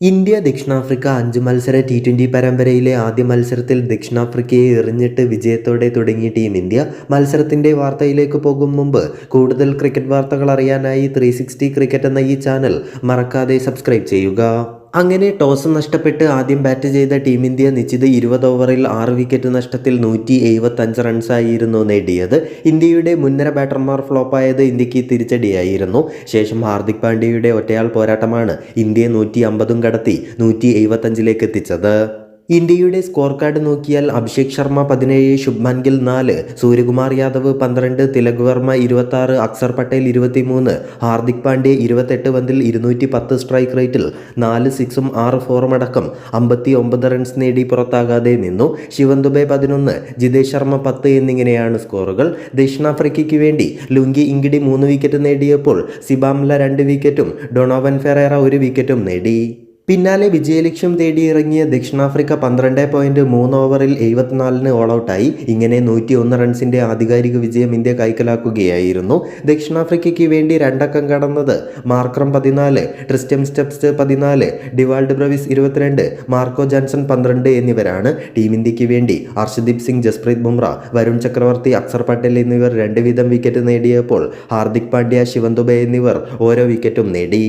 India ദക്ഷിണാഫ്രിക്ക അഞ്ച് മത്സര ടി ട്വന്റി പരമ്പരയിലെ ആദ്യ മത്സരത്തിൽ ദക്ഷിണാഫ്രിക്കയെ എറിഞ്ഞിട്ട് വിജയത്തോടെ തുടങ്ങിയ ടീം ഇന്ത്യ. മത്സരത്തിന്റെ വാർത്തയിലേക്ക് പോകും മുമ്പ് കൂടുതൽ ക്രിക്കറ്റ് വാർത്തകൾ അറിയാനായി ത്രീ ക്രിക്കറ്റ് എന്ന ഈ ചാനൽ മറക്കാതെ സബ്സ്ക്രൈബ് ചെയ്യുക. അങ്ങനെ ടോസ് നഷ്ടപ്പെട്ട് ആദ്യം ബാറ്റ് ചെയ്ത ടീം ഇന്ത്യ നിശ്ചിത ഇരുപത് ഓവറിൽ ആറ് വിക്കറ്റ് നഷ്ടത്തിൽ നൂറ്റി എഴുപത്തഞ്ച് റൺസായിരുന്നു നേടിയത്. ഇന്ത്യയുടെ മുൻനിര ബാറ്റർമാർ ഫ്ലോപ്പായത് ഇന്ത്യയ്ക്ക് തിരിച്ചടിയായിരുന്നു. ശേഷം ഹാർദിക് പാണ്ഡ്യയുടെ ഒറ്റയാൾ പോരാട്ടമാണ് ഇന്ത്യയെ നൂറ്റി അമ്പതും കടത്തി നൂറ്റി എഴുപത്തഞ്ചിലേക്ക് എത്തിച്ചത്. ഇന്ത്യയുടെ സ്കോർ കാർഡ് നോക്കിയാൽ അഭിഷേക് ശർമ്മ പതിനേഴ് ശുഭ്മാൻ ഗിൽ നാല് സൂര്യകുമാർ യാദവ് പന്ത്രണ്ട് തിലക് വർമ്മ ഇരുപത്തി അക്സർ പട്ടേൽ ഇരുപത്തിമൂന്ന് ഹാർദിക് പാണ്ഡ്യ ഇരുപത്തെട്ട് പന്തിൽ ഇരുന്നൂറ്റി പത്ത് സ്ട്രൈക്ക് റേറ്റിൽ നാല് സിക്സും ആറ് ഫോറും അടക്കം അമ്പത്തി ഒമ്പത് റൺസ് നേടി പുറത്താകാതെ നിന്നു. ശിവൻ ദുബെ പതിനൊന്ന് ജിതേഷ് ശർമ്മ പത്ത് എന്നിങ്ങനെയാണ് സ്കോറുകൾ. ദക്ഷിണാഫ്രിക്കയ്ക്ക് വേണ്ടി ലുങ്കി ഇംഗിഡി മൂന്ന് വിക്കറ്റ് നേടിയപ്പോൾ സിബാംല രണ്ട് വിക്കറ്റും ഡൊണോവൻ ഫെറേറ ഒരു വിക്കറ്റും നേടി. പിന്നാലെ വിജയലക്ഷ്യം തേടി ഇറങ്ങിയ ദക്ഷിണാഫ്രിക്ക പന്ത്രണ്ട് പോയിന്റ് മൂന്ന് ഓവറിൽ എഴുപത്തിനാലിന് ഓൾ ഔട്ടായി ഇങ്ങനെ നൂറ്റി ഒന്ന് റൺസിന്റെ ആധികാരിക വിജയം ഇന്ത്യ കൈക്കലാക്കുകയായിരുന്നു. ദക്ഷിണാഫ്രിക്കയ്ക്ക് വേണ്ടി രണ്ടക്കം കടന്നത് മാർക്രം പതിനാല് ട്രിസ്റ്റം സ്റ്റെപ്സ് പതിനാല് ഡിവാൾഡ് ബ്രവിസ് ഇരുപത്തിരണ്ട് മാർക്കോ ജാൻസൺ പന്ത്രണ്ട് എന്നിവരാണ് ടീം ഇന്ത്യയ്ക്ക് വേണ്ടി. ഹർഷദീപ് സിംഗ് ജസ്പ്രീത് ബുംറ വരുൺ ചക്രവർത്തി അക്സർ പട്ടേൽ എന്നിവർ രണ്ട് വീതം വിക്കറ്റ് നേടിയപ്പോൾ ഹാർദിക് പാണ്ഡ്യ ശിവൻ എന്നിവർ ഓരോ വിക്കറ്റും നേടി.